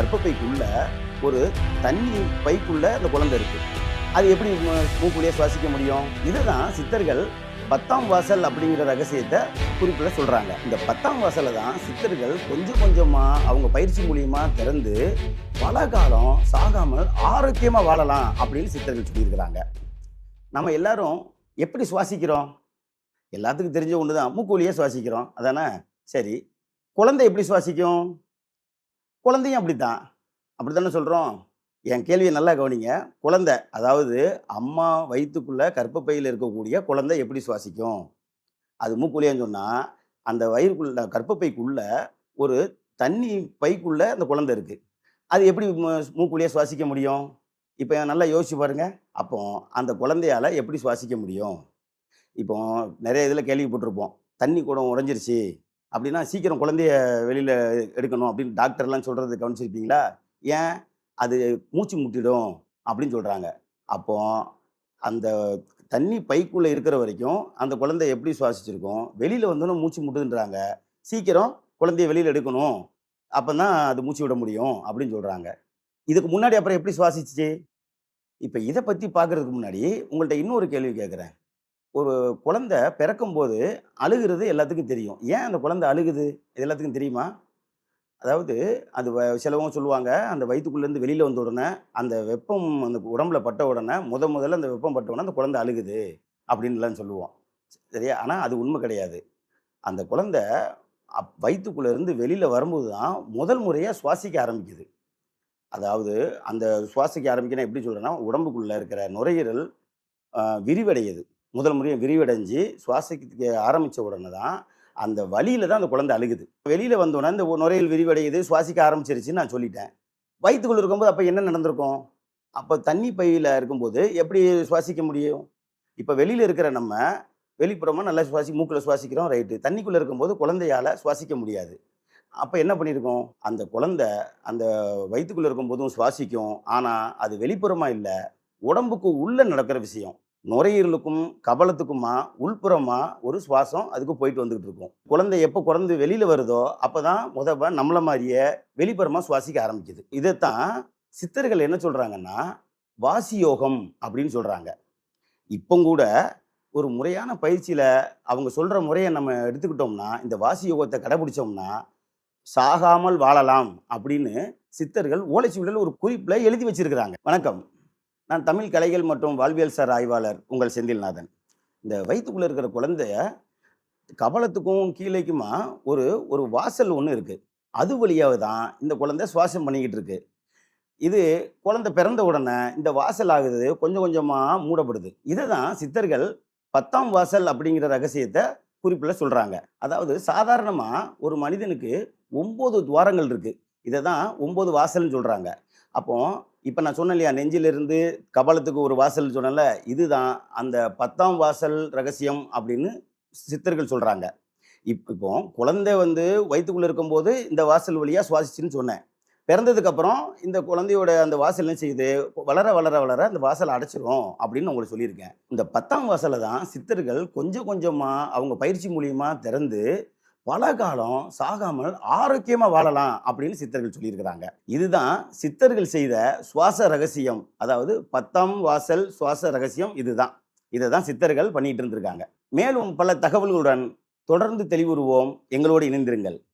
கர்ப்பப்பைக்குள்ள ஒரு தண்ணி பைக்குள்ள அந்த குழந்தை இருக்கு. அது எப்படி மூக்குள்ளே சுவாசிக்க முடியும்? இதுதான் சித்தர்கள் பத்தாம் வாசல் அப்படிங்கிற ரகசியத்தை குறிப்பில் சொல்றாங்க. இந்த பத்தாம் வாசலை தான் சித்தர்கள் கொஞ்சம் கொஞ்சமா அவங்க பயிற்சி மூலியமா திறந்து பல காலம் சாகாமல் ஆரோக்கியமா வாழலாம் அப்படின்னு சித்தர்கள் சொல்லியிருக்கிறாங்க. நம்ம எல்லாரும் எப்படி சுவாசிக்கிறோம்? எல்லாத்துக்கும் தெரிஞ்ச ஒன்று தான் மூக்குவழியே சுவாசிக்கிறோம். அதானே? சரி. குழந்தை எப்படி சுவாசிக்கும்? குழந்தையும் அப்படித்தான். அப்படி தானே சொல்கிறோம் என் கேள்வியை நல்லா கவனிங்க. குழந்தை அதாவது அம்மா வயிற்றுக்குள்ளே கற்பப்பையில் இருக்கக்கூடிய குழந்தை எப்படி சுவாசிக்கும்? அது மூக்குழியான்னு சொன்னால் அந்த வயிறுக்குள்ள கற்பப்பைக்குள்ளே ஒரு தண்ணி பைக்குள்ளே அந்த குழந்தை இருக்குது அது எப்படி மூக்குழியாக சுவாசிக்க முடியும்? இப்போ நல்லா யோசிச்சு பாருங்க. அப்போ அந்த குழந்தையால் எப்படி சுவாசிக்க முடியும்? இப்போ நிறைய இதில் கேள்விப்பட்டிருப்போம். தண்ணி குடம் உறைஞ்சிருச்சு அப்படின்னா சீக்கிரம் குழந்தைய வெளியில் எடுக்கணும் அப்படின்னு டாக்டர்லாம் சொல்கிறது கவனிச்சிருப்பீங்களா? ஏன்? அது மூச்சு முட்டிடும் அப்படின்னு சொல்கிறாங்க அப்போ அந்த தண்ணி பைக்குள்ளே இருக்கிற வரைக்கும் அந்த குழந்தை எப்படி சுவாசிச்சிருக்கும்? வெளியில் வந்தோன்னே மூச்சு முட்டுதுன்றாங்க. சீக்கிரம் குழந்தைய வெளியில் எடுக்கணும். அப்போ தான் அது மூச்சு விட முடியும் அப்படின்னு சொல்கிறாங்க இதுக்கு முன்னாடி அப்புறம் எப்படி சுவாசிச்சு? இப்போ இதை பற்றி பார்க்குறதுக்கு முன்னாடி உங்கள்கிட்ட இன்னொரு கேள்வி கேட்குறேன் ஒரு குழந்தை பிறக்கும்போது அழுகிறது எல்லாத்துக்கும் தெரியும். ஏன் அந்த குழந்தை அழுகுது? இது எல்லாத்துக்கும் தெரியுமா? அதாவது அது வ- சிலவங்க சொல்லுவாங்க அந்த வயிற்றுக்குள்ளேருந்து வெளியில் வந்த உடனே அந்த வெப்பம் அந்த உடம்புல பட்ட உடனே முத முதல்ல அந்த வெப்பம் பட்ட உடனே அந்த குழந்தை அழுகுது அப்படின்லாம் சொல்லுவோம். சரியா? ஆனால் அது உண்மை கிடையாது. அந்த குழந்தை அப் வயிற்றுக்குள்ளேருந்து வெளியில் வரும்போது தான் முதல் முறையாக சுவாசிக்க ஆரம்பிக்குது. அதாவது அந்த சுவாசிக்க ஆரம்பிக்கணும் எப்படி சொல்கிறேன்னா உடம்புக்குள்ளே இருக்கிற நுரையீரல் விரிவடையுது. முதல் முறையாக விரிவடைஞ்சு சுவாசிக்க ஆரம்பித்த உடனே தான் அந்த வழியில் தான் அந்த குழந்தை அழுகுது. வெளியில் வந்தோடனே இந்த நுரையில் விரிவடையுது சுவாசிக்க ஆரம்பிச்சிருச்சுன்னு நான் சொல்லிட்டேன். வயிற்றுக்குள்ளே இருக்கும்போது அப்போ என்ன நடந்திருக்கும்? அப்போ தண்ணி பையில் இருக்கும்போது எப்படி சுவாசிக்க முடியும்? இப்போ வெளியில் இருக்கிற நம்ம வெளிப்புறமாக நல்லா சுவாசி மூக்கில் சுவாசிக்கிறோம் ரைட்டு. தண்ணிக்குள்ளே இருக்கும்போது குழந்தையால் சுவாசிக்க முடியாது. அப்போ என்ன பண்ணியிருக்கோம் அந்த குழந்தை அந்த வயிற்றுக்குள்ளே இருக்கும்போதும் சுவாசிக்கும். ஆனால் அது வெளிப்புறமாக இல்லை உடம்புக்கு உள்ளே நடக்கிற விஷயம். நுரையீரலுக்கும் கபலத்துக்குமா உள்புறமா ஒரு சுவாசம் அதுக்கு போயிட்டு வந்துகிட்டு இருக்கும். குழந்தை எப்போ குழந்தை வெளியில் வருதோ அப்போ தான் முதவ நம்மளை மாதிரியே வெளிப்புறமாக சுவாசிக்க ஆரம்பிக்குது. இதைத்தான் சித்தர்கள் என்ன சொல்கிறாங்கன்னா வாசி யோகம் அப்படின்னு சொல்கிறாங்க இப்போ கூட ஒரு முறையான பயிற்சியில் அவங்க சொல்கிற முறையை நம்ம எடுத்துக்கிட்டோம்னா இந்த வாசி யோகத்தை கடைபிடிச்சோம்னா சாகாமல் வாழலாம் அப்படின்னு சித்தர்கள் ஓலைச்சுவடியில் ஒரு குறிப்பில் எழுதி வச்சிருக்கிறாங்க. வணக்கம். நான் தமிழ் கலைகள் மற்றும் வாழ்வியல் சார் ஆய்வாளர் உங்கள் செந்தில்நாதன். இந்த வயிற்றுக்குள்ளே இருக்கிற குழந்தைய கபலத்துக்கும் கீழேக்குமா ஒரு ஒரு வாசல் ஒன்று இருக்குது அது வழியாக தான் இந்த குழந்தை சுவாசம் பண்ணிக்கிட்டு இருக்கு. இது குழந்தை பிறந்த உடனே இந்த வாசல் ஆகுது கொஞ்சம் கொஞ்சமாக மூடப்படுது. இதை தான் சித்தர்கள் பத்தாம் வாசல் அப்படிங்கிற ரகசியத்தை குறிப்பில் சொல்கிறாங்க அதாவது சாதாரணமாக ஒரு மனிதனுக்கு ஒம்பது துவாரங்கள் இருக்குது இதை தான் ஒம்பது வாசல்னு சொல்கிறாங்க அப்போ இப்போ நான் சொன்னேன் இல்லையா நெஞ்சிலிருந்து கபாலத்துக்கு ஒரு வாசல் சொன்னேன்ல இதுதான் அந்த பத்தாம் வாசல் ரகசியம் அப்படின்னு சித்தர்கள் சொல்கிறாங்க இப் இப்போ குழந்தை வந்து வயிற்றுக்குள்ளே இருக்கும்போது இந்த வாசல் வழியாக சுவாசிச்சுன்னு சொன்னேன். பிறந்ததுக்கப்புறம் இந்த குழந்தையோட அந்த வாசல் என்ன செய்யுது? வளர வளர வளர அந்த வாசல் அடைச்சிரும் அப்படின்னு உங்களுக்கு சொல்லியிருக்கேன். இந்த பத்தாம் வாசலை தான் சித்தர்கள் கொஞ்சம் கொஞ்சமாக அவங்க பயிற்சி மூலியமாக திறந்து பல காலம் சாகாமல் ஆரோக்கியமாக வாழலாம் அப்படின்னு சித்தர்கள் சொல்லியிருக்கிறாங்க. இதுதான் சித்தர்கள் செய்த சுவாச ரகசியம். அதாவது பத்தாம் வாசல் சுவாச ரகசியம் இதுதான். இதை தான் சித்தர்கள் பண்ணிட்டு இருந்திருக்காங்க. மேலும் பல தகவல்களுடன் தொடர்ந்து தெளிவுறுவோம். எங்களோடு இணைந்திருங்கள்.